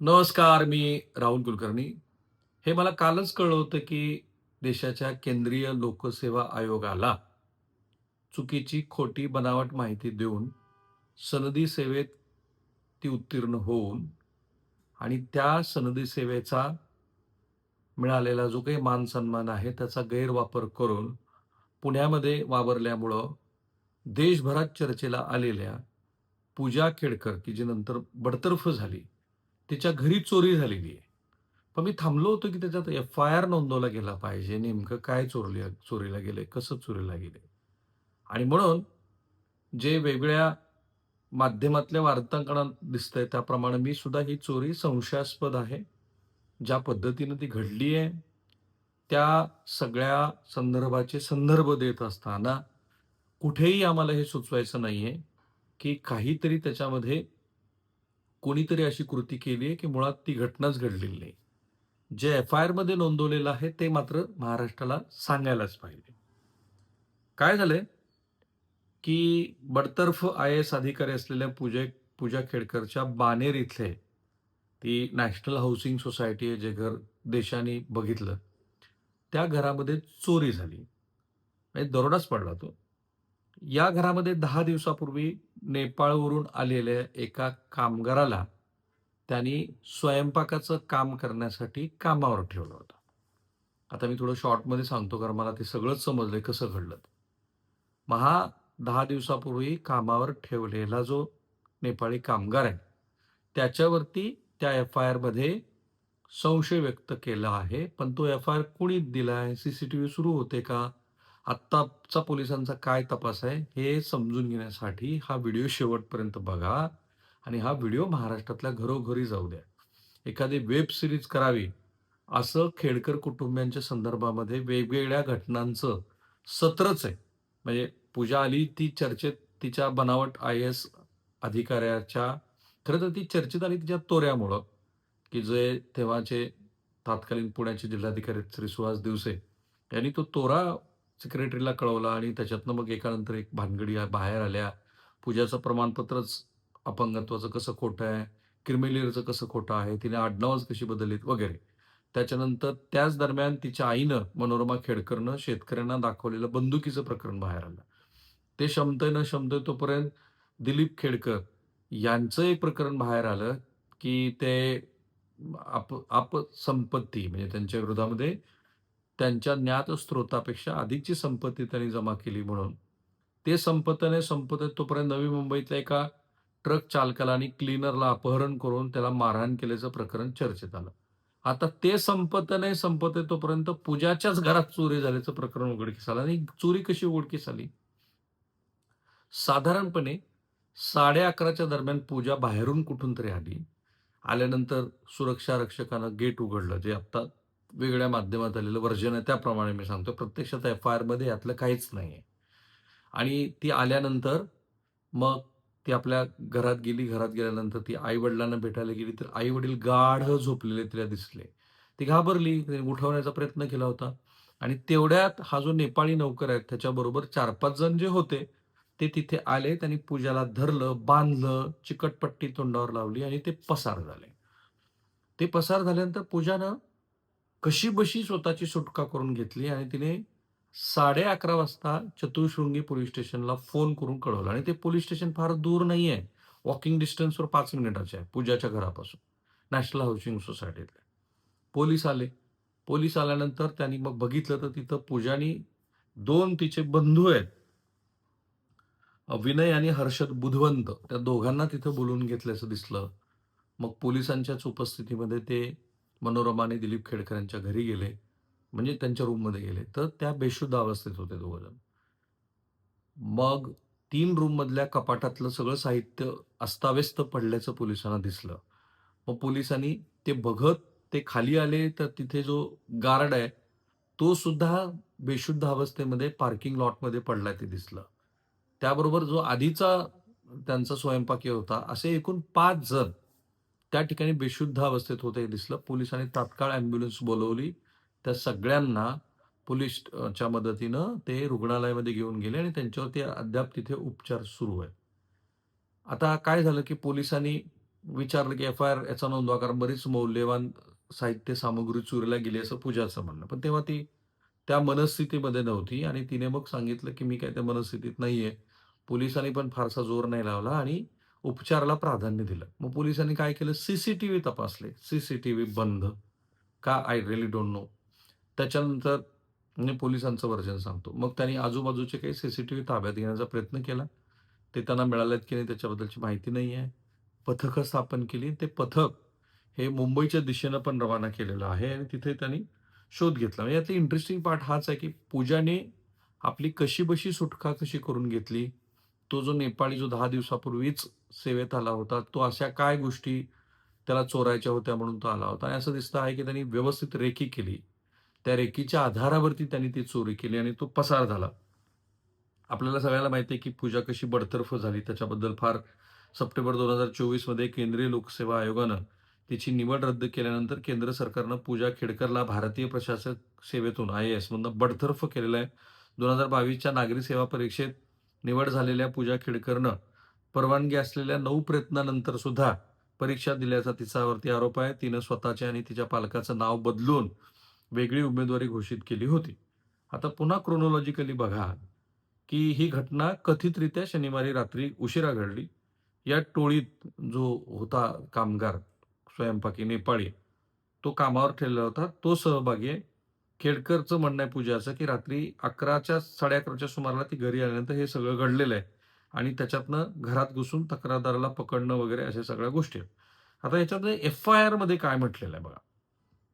नमस्कार मी राहुल कुलकर्णी. हे मला कालच कळलं होतं की देशाच्या केंद्रीय लोकसेवा आयोगाला चुकीची खोटी बनावट माहिती देऊन सनदी सेवेत ती उत्तीर्ण होऊन आणि त्या सनदी सेवेचा मिळालेला जो काही मान सन्मान आहे त्याचा गैरवापर करून पुण्यामध्ये वावरल्यामुळं देशभरात चर्चेला आलेल्या पूजा खेडकर की जी नंतर बडतर्फ झाली तिच्या घरी चोरी झालेली आहे. पण मी थांबलो होतो की त्याच्यात एफ आय आर नोंदवला गेला पाहिजे. नेमकं काय चोरली चोरीला गेले कसं चोरीला गेले आणि म्हणून जे वेगळ्या माध्यमातल्या वार्तांकनात दिसतंय त्याप्रमाणे मी सुद्धा ही चोरी संशयास्पद आहे. ज्या पद्धतीनं ती घडली आहे त्या सगळ्या संदर्भाचे संदर्भ देत असताना कुठेही आम्हाला हे सुचवायचं नाही आहे की काहीतरी त्याच्यामध्ये कोणीतरी अशी कृती केली आहे की मुळात ती घटनाच घडलेली नाही. जे एफ आय आरमध्ये नोंदवलेलं आहे ते मात्र महाराष्ट्राला सांगायलाच पाहिजे. काय झालंय? की बडतर्फ आय एस अधिकारी असलेल्या पूजा पूजा खेडकरच्या बानेर इथले ती नॅशनल हाऊसिंग सोसायटी आहे जे घर देशाने बघितलं त्या घरामध्ये चोरी झाली. म्हणजे दरोडाच पडला तो. या घरामध्ये दहा दिवसापूर्वी नेपाळवरून आलेल्या एका कामगाराला त्यांनी स्वयंपाकाचं काम करण्यासाठी कामावर ठेवलं होतं. आता मी थोडं शॉर्टमध्ये सांगतो कारण मला ते सगळंच समजलंय कसं घडलं. महा मग हा दहा दिवसापूर्वी कामावर ठेवलेला जो नेपाळी कामगार आहे त्याच्यावरती त्या एफ आय आरमध्ये संशय व्यक्त केला आहे. पण तो एफ आय आर कुणी टी व्ही सुरू होते का? आत्ताचा पोलिसांचा काय तपास आहे हे समजून घेण्यासाठी हा व्हिडिओ शेवटपर्यंत बघा आणि हा व्हिडिओ महाराष्ट्रातल्या घरोघरी जाऊ द्या. एखादी वेब सिरीज करावी असं खेडकर कुटुंबियांच्या संदर्भामध्ये वेगवेगळ्या घटनांचं सत्रच आहे. म्हणजे पूजा आली ती चर्चेत तिच्या बनावट आय एस अधिकाऱ्याच्या खरं तर ती चर्चेत आली तिच्या तोऱ्यामुळं की जे तेव्हाचे तात्कालीन पुण्याचे जिल्हाधिकारी श्री सुहास दिवसे यांनी तो तोरा सेक्रेटरीला कळवला आणि त्याच्यातनं मग एकानंतर एक भानगडी बाहेर आल्या. पूजाचं प्रमाणपत्रच अपंगत्वाचं कसं खोटं आहे क्रिमिलियरचं कसं खोटं आहे तिने आडनावच कशी बदललीत वगैरे. त्याच्यानंतर त्याच दरम्यान तिच्या आईनं मनोरमा खेडकरनं शेतकऱ्यांना दाखवलेलं बंदुकीचं प्रकरण बाहेर आलं. ते शमतय न शमतय तोपर्यंत दिलीप खेडकर यांचं एक प्रकरण बाहेर आलं की ते आप आप संपत्ती म्हणजे त्यांच्या विरोधामध्ये त्यांच्या ज्ञात स्रोतापेक्षा अधिकची संपत्ती त्यांनी जमा केली म्हणून. ते संपत्तीने संपत तोपर्यंत नवी मुंबईतल्या एका ट्रक चालकाला आणि क्लीनरला अपहरण करून त्याला मारहाण केल्याचं प्रकरण चर्चेत आलं. आता ते संपत्तीने नाही संपत तोपर्यंत पूजाच्याच घरात चोरी झाल्याचं प्रकरण उघडकीस आलं. आणि चोरी कशी उघडकीस आली? साधारणपणे साडे अकराच्या दरम्यान पूजा बाहेरून कुठून तरी आली. आल्यानंतर सुरक्षा रक्षकानं गेट उघडलं जे आता वेगळ्या माध्यमात आलेलं वर्जन आहे त्याप्रमाणे मी सांगतो. प्रत्यक्षात एफ आय आरमध्ये यातलं काहीच नाही आहे आणि ती आल्यानंतर मग ती आपल्या घरात गेली घरात गेल्यानंतर ती आई वडिलांना भेटायला गेली तर आई वडील गाढ झोपलेले तिला दिसले. ती घाबरली तिने उठवण्याचा प्रयत्न केला होता. आणि तेवढ्यात हा जो नेपाळी नौकर आहे त्याच्याबरोबर चार पाच जण जे होते ते तिथे आले त्यांनी पूजाला धरलं बांधलं चिकटपट्टी तोंडावर लावली आणि ते पसार झाले. ते पसार झाल्यानंतर पूजानं कशी बशी स्वतःची सुटका करून घेतली आणि तिने साडे अकरा वाजता चतुर्शृंगी पोलीस स्टेशनला फोन करून कळवलं. आणि ते पोलीस स्टेशन फार दूर नाही आहे वॉकिंग डिस्टन्सवर पाच मिनिटाचे आहे पूजाच्या घरापासून. नॅशनल हाऊसिंग सोसायटीतले. पोलीस आले. पोलीस आल्यानंतर त्यांनी मग बघितलं तर तिथं पूजानी दोन तिचे बंधू आहेत. विनय आणि हर्षद बुधवंत. त्या दोघांना तिथं बोलवून घेतल्याचं दिसलं. मग पोलिसांच्याच उपस्थितीमध्ये ते मनोरमाने दिलीप खेडकर यांच्या घरी गेले म्हणजे त्यांच्या रूममध्ये गेले. तर त्या बेशुद्ध अवस्थेत होते दोघंजण. मग तीन रूम मधल्या कपाटातलं सगळं साहित्य अस्ताव्यस्त पडल्याचं पोलिसांना दिसलं. मग पोलिसांनी ते बघत ते खाली आले तर तिथे जो गार्ड आहे तो सुद्धा बेशुद्ध अवस्थेमध्ये पार्किंग लॉटमध्ये पडलाय ते दिसलं. त्याबरोबर जो आधीचा त्यांचा स्वयंपाकी होता असे एकूण पाच जण त्या ठिकाणी बेशुद्ध अवस्थेत होते हे दिसलं पोलिसांनी तात्काळ ॲम्ब्युलन्स बोलवली त्या सगळ्यांना पोलीसच्या मदतीनं ते रुग्णालयामध्ये घेऊन गेले आणि त्यांच्यावरती अद्याप तिथे उपचार सुरू आहे आता काय झालं की पोलिसांनी विचारलं की एफ-आय-आर याचा नोंदवा कारण बरीच मौल्यवान साहित्य सामग्री चोरीला गेली असं पूजाचं म्हणणं. पण तेव्हा ती त्या मनस्थितीमध्ये नव्हती आणि तिने मग सांगितलं की मी काय त्या मनस्थितीत नाहीये. पोलिसांनी पण फारसा जोर नाही लावला आणि उपचाराला प्राधान्य दिलं. मग पोलिसांनी काय केलं सी सी टी व्ही तपासले. सी सी टी व्ही बंद. का आय रिअली डोंट नो. त्याच्यानंतर मी पोलिसांचं वर्जन सांगतो. मग त्यांनी आजूबाजूचे काही सी सी टी व्ही ताब्यात घेण्याचा प्रयत्न केला. ते त्यांना मिळालेत की नाही त्याच्याबद्दलची माहिती नाही आहे. पथकं स्थापन केली. ते पथक हे मुंबईच्या दिशेनं पण रवाना केलेलं आहे आणि तिथे त्यांनी शोध घेतला. म्हणजे यातली इंटरेस्टिंग पार्ट हाच आहे की पूजाने आपली कशीबशी सुटका कशी करून घेतली. तो जो नेपाळी जो दहा दिवसापूर्वीच सेवेत आला होता, तो अशा काय गोष्टी त्याला चोरायच्या होत्या म्हणून तो आला होता आणि असं दिसतं आहे की त्यांनी व्यवस्थित रेखी केली. त्या रेखीच्या आधारावरती त्यांनी ती चोरी केली आणि तो पसार झाला. आपल्याला सगळ्यांना माहिती आहे की पूजा कशी बडतर्फ झाली त्याच्याबद्दल फार सप्टेंबर दोन हजार चोवीसमध्ये केंद्रीय लोकसेवा आयोगानं तिची निवड रद्द केल्यानंतर केंद्र सरकारनं पूजा खेडकरला भारतीय प्रशासक सेवेतून आय-ए-एस मधनं बडतर्फ केलेलं आहे. 2022च्या नागरी सेवा परीक्षेत निवड झालेल्या पूजा खेडकरनं परवानगी असलेल्या नऊ प्रयत्नानंतर सुद्धा परीक्षा दिल्याचा तिच्यावरती आरोप आहे. तिनं स्वतःचे आणि तिच्या पालकाचं नाव बदलून वेगळी उमेदवारी घोषित केली होती. आता पुन्हा क्रोनॉलॉजिकली बघा की ही घटना कथितरित्या शनिवारी रात्री उशिरा घडली. या टोळीत जो होता कामगार स्वयंपाकी नेपाळी, तो कामावर ठेवला होता. तो सहभागी आहे. खेडकरचं म्हणणं आहे पूजा असं की रात्री 11च्या 11:30च्या सुमाराला ती घरी आल्यानंतर हे सगळं घडलेलं आहे आणि त्याच्यातनं घरात घुसून तक्रारदाराला पकडणं वगैरे अशा सगळ्या गोष्टी आहेत. आता याच्यातनं एफ-आय-आरमध्ये काय म्हटलेलं आहे बघा.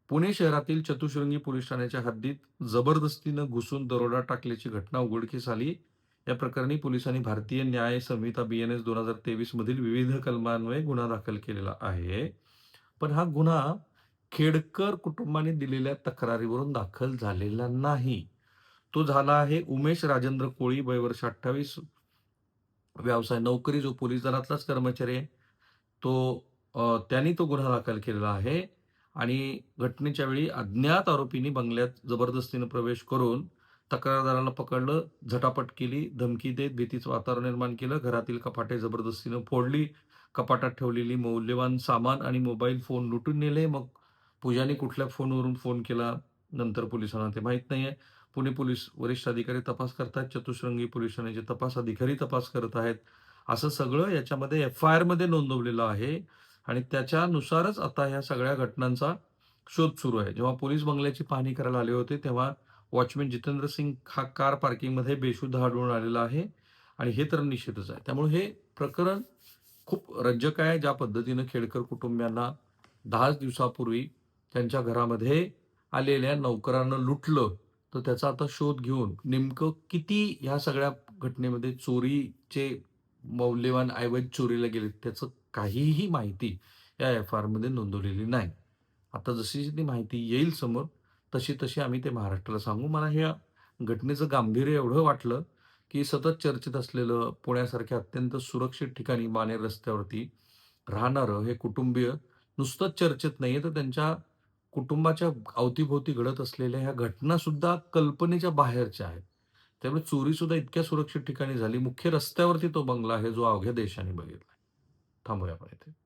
पुणे शहरातील चतुश्रृंगी पोलीस ठाण्याच्या हद्दीत जबरदस्तीनं घुसून दरोडा टाकल्याची घटना उघडकीस आली. या प्रकरणी पोलिसांनी भारतीय न्याय संहिता बी-एन-एस 2023 मधील विविध कलमांमुळे गुन्हा दाखल केलेला आहे. पण हा गुन्हा खेडकर कुटुंबाने दिलेल्या तक्रारीवरून दाखल झालेला नाही. तो झाला आहे उमेश राजेंद्र कोळी वय वर्ष 28 व्यवसाय नोकरी जो पोलीस दलातलाच कर्मचारी आहे. तो त्यांनी तो गुन्हा दाखल केलेला आहे आणि घटनेच्या वेळी अज्ञात आरोपींनी बंगल्यात जबरदस्तीनं प्रवेश करून तक्रारदाराला पकडलं, झटापट केली, धमकी देत भीतीचं वातावरण निर्माण केलं, घरातील कपाटे जबरदस्तीनं फोडली, कपाटात ठेवलेली मौल्यवान सामान आणि मोबाईल फोन लुटून नेले. मग पूजाने कुठल्या फोनवरून फोन केला, नंतर पोलिसांना ते माहीत नाही आहे पुणे पोलीस वरिष्ठ अधिकारी तपास करतात चतुश्रंगी पोलीस ठाण्याचे तपास अधिकारी तपास करत आहेत. असं सगळं याच्यामध्ये एफ-आय-आरमध्ये नोंदवलेलं आहे आणि त्याच्यानुसारच आता ह्या सगळ्या घटनांचा शोध सुरू आहे. जेव्हा पोलीस बंगल्याची पाहणी करायला आले होते, तेव्हा वॉचमन जितेंद्र सिंग हा कार पार्किंगमध्ये बेशुद्ध आढळून आलेला आहे आणि हे तर निश्चितच आहे. त्यामुळे हे प्रकरण खूप रंजक आहे. ज्या पद्धतीनं खेडकर कुटुंबियांना 10च दिवसापूर्वी त्यांच्या घरामध्ये आलेल्या नोकरानं लुटलं, तर त्याचा आता शोध घेऊन नेमकं किती ह्या सगळ्या घटनेमध्ये चोरीचे मौल्यवान ऐवज चोरीला गेलेत, त्याचं काहीही माहिती या एफ आरमध्ये नोंदवलेली नाही. आता जशी ती माहिती येईल समोर, तशी-तशी आम्ही ते महाराष्ट्राला सांगू. मला ह्या घटनेचं गांभीर्य एवढं वाटलं, की सतत चर्चेत असलेलं पुण्यासारख्या अत्यंत सुरक्षित ठिकाणी माने रस्त्यावरती राहणारं हे कुटुंबीय नुसतंच चर्चेत नाही आहे तर त्यांच्या कुटुंबाच्या अवतीभोवती घडत असलेल्या ह्या घटनासुद्धा कल्पनेच्या बाहेरच्या आहेत. त्यामुळे चोरीसुद्धा इतक्या सुरक्षित ठिकाणी झाली. मुख्य रस्त्यावरती तो बंगला आहे, जो अवघ्या देशाने बघितला थांबूया आपण इथे.